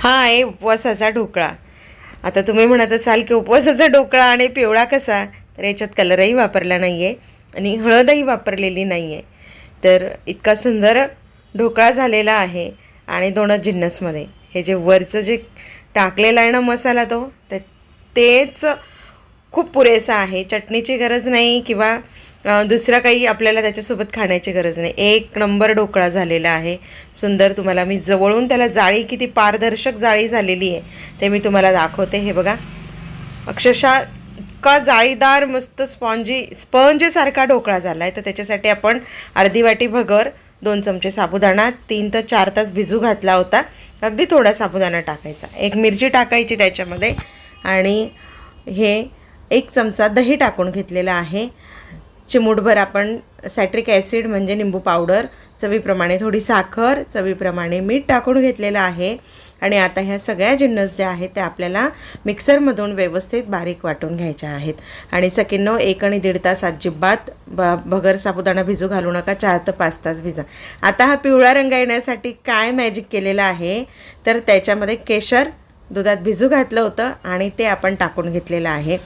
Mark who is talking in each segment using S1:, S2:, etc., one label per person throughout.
S1: हा आहे उपवासाचा ढोकळा. आता तुम्ही म्हणत असाल की उपवासाचा ढोकळा आणि पिवळा कसा? तर याच्यात कलरही वापरला नाही आहे आणि हळदही वापरलेली नाही आहे तर इतका सुंदर ढोकळा झालेला आहे आणि दोनच जिन्नसमध्ये. हे जे वरचं जे टाकलेलं आहे ना मसाला तो ते तेच खूप पुरेसा आहे. चटणीची गरज नाही किंवा दुसरं काही आपल्याला त्याच्यासोबत खाण्याची गरज नाही. एक नंबर ढोकळा झालेला आहे. सुंदर तुम्हाला मी जवळून त्याला जाळी किती पारदर्शक जाळी झालेली आहे ते मी तुम्हाला दाखवते. हे बघा. अक्षरशः इतका जाळीदार मस्त स्पॉन्जी स्पंजसारखा ढोकळा झाला आहे तर त्याच्यासाठी आपण अर्धी वाटी भगर दोन चमचे साबुदाणा तीन तर चार तास भिजू घातला होता. अगदी थोडा साबुदाणा टाकायचा. एक मिरची टाकायची त्याच्यामध्ये. आणि हे एक चमचा दही टाकून घेतलेला आहे. चिमूटभर आपण सॅट्रिक ॲसिड म्हणजे निंबू पावडर चवीप्रमाणे थोडी साखर चवीप्रमाणे मीठ टाकून घेतलेलं आहे. आणि आता ह्या सगळ्या जिन्नस ज्या आहेत त्या आपल्याला मिक्सरमधून व्यवस्थित बारीक वाटून घ्यायच्या आहेत. आणि सकिन्नो एक आणि दीड तास अजिबात ब भगर साबुदाणा भिजू घालू नका चार ते पाच तास भिजा. आता हा पिवळा रंग येण्यासाठी काय मॅजिक केलेलं आहे? तर त्याच्यामध्ये केशर दुधात भिजू घातलं होतं आणि ते आपण टाकून घेतलेलं आहे.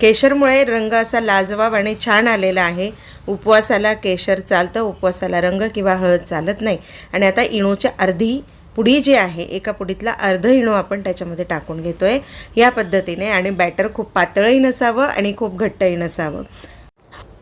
S1: केशरमुळे रंग असा लाजवाब आणि छान आलेला आहे. उपवासाला केशर चालतं उपवासाला रंग किंवा हळद चालत नाही. आणि आता इणूच्या अर्धी पुडी जी आहे एका पुडीतला अर्ध इणू आपण त्याच्यामध्ये टाकून घेतो आहे या पद्धतीने आणि बॅटर खूप पातळही नसावं आणि खूप घट्टही नसावं.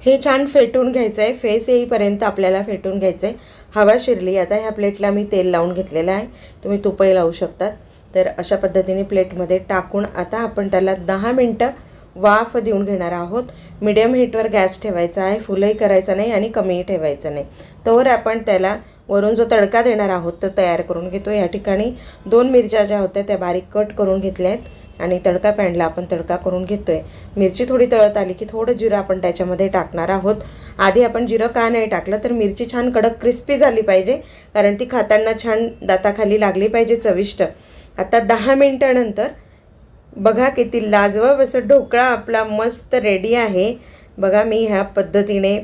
S1: हे छान फेटून घ्यायचं आहे फेस येईपर्यंत आपल्याला फेटून घ्यायचं आहे हवा शिरली. आता ह्या प्लेटला मी तेल लावून घेतलेलं आहे. तुम्ही तुपही लावू शकतात. तर अशा पद्धतीने प्लेटमध्ये टाकून आता आपण त्याला दहा मिनटं वाफ देऊन घेणार आहोत. मिडियम हीटवर गॅस ठेवायचा आहे. फुलही करायचं नाही आणि कमीही ठेवायचं नाही. तर आपण त्याला वरून जो तडका देणार आहोत तो तयार करून घेतो. या ठिकाणी दोन मिरच्या ज्या होत्या त्या बारीक कट करून घेतल्या आहेत आणि तडका पॅनला आपण तडका करून घेतो आहे मिरची थोडी तळत आली की थोडं जिरं आपण त्याच्यामध्ये टाकणार आहोत. आधी आपण जिरं का नाही टाकलं तर मिरची छान कडक क्रिस्पी झाली पाहिजे कारण ती खाताना छान दाताखाली लागली पाहिजे चविष्ट. आता दहा मिनटानंतर बघा किती लाजवाब असं ढोकळा आपला मस्त रेडी आहे. बघा मी ह्या पद्धतीने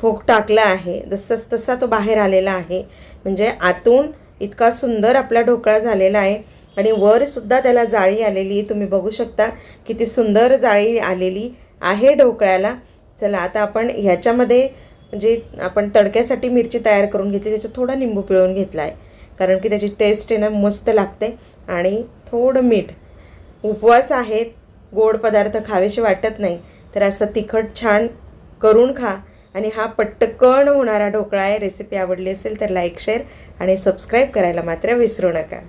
S1: फोक टाकला आहे. जसंच तसा तो बाहेर आलेला आहे. म्हणजे आतून इतका सुंदर आपला ढोकळा झालेला आहे. आणि वरसुद्धा त्याला जाळी आलेली तुम्ही बघू शकता किती सुंदर जाळी आलेली आहे ढोकळ्याला. चला आता आपण ह्याच्यामध्ये जे आपण तडक्यासाठी मिरची तयार करून घेतली. त्याच्यात थोडा निंबू पिळून घेतला आहे कारण की त्याची टेस्ट आहे ना मस्त लागते. आणि थोडं मीठ. उपवास आहेत गोड पदार्थ खावेसे वाटत नाही तर असं तिखट छान करून खा आणि हा पटकन होणारा ढोकळा आहे. रेसिपी आवडली असेल तर लाईक शेअर आणि सबस्क्राईब करायला मात्र विसरू नका.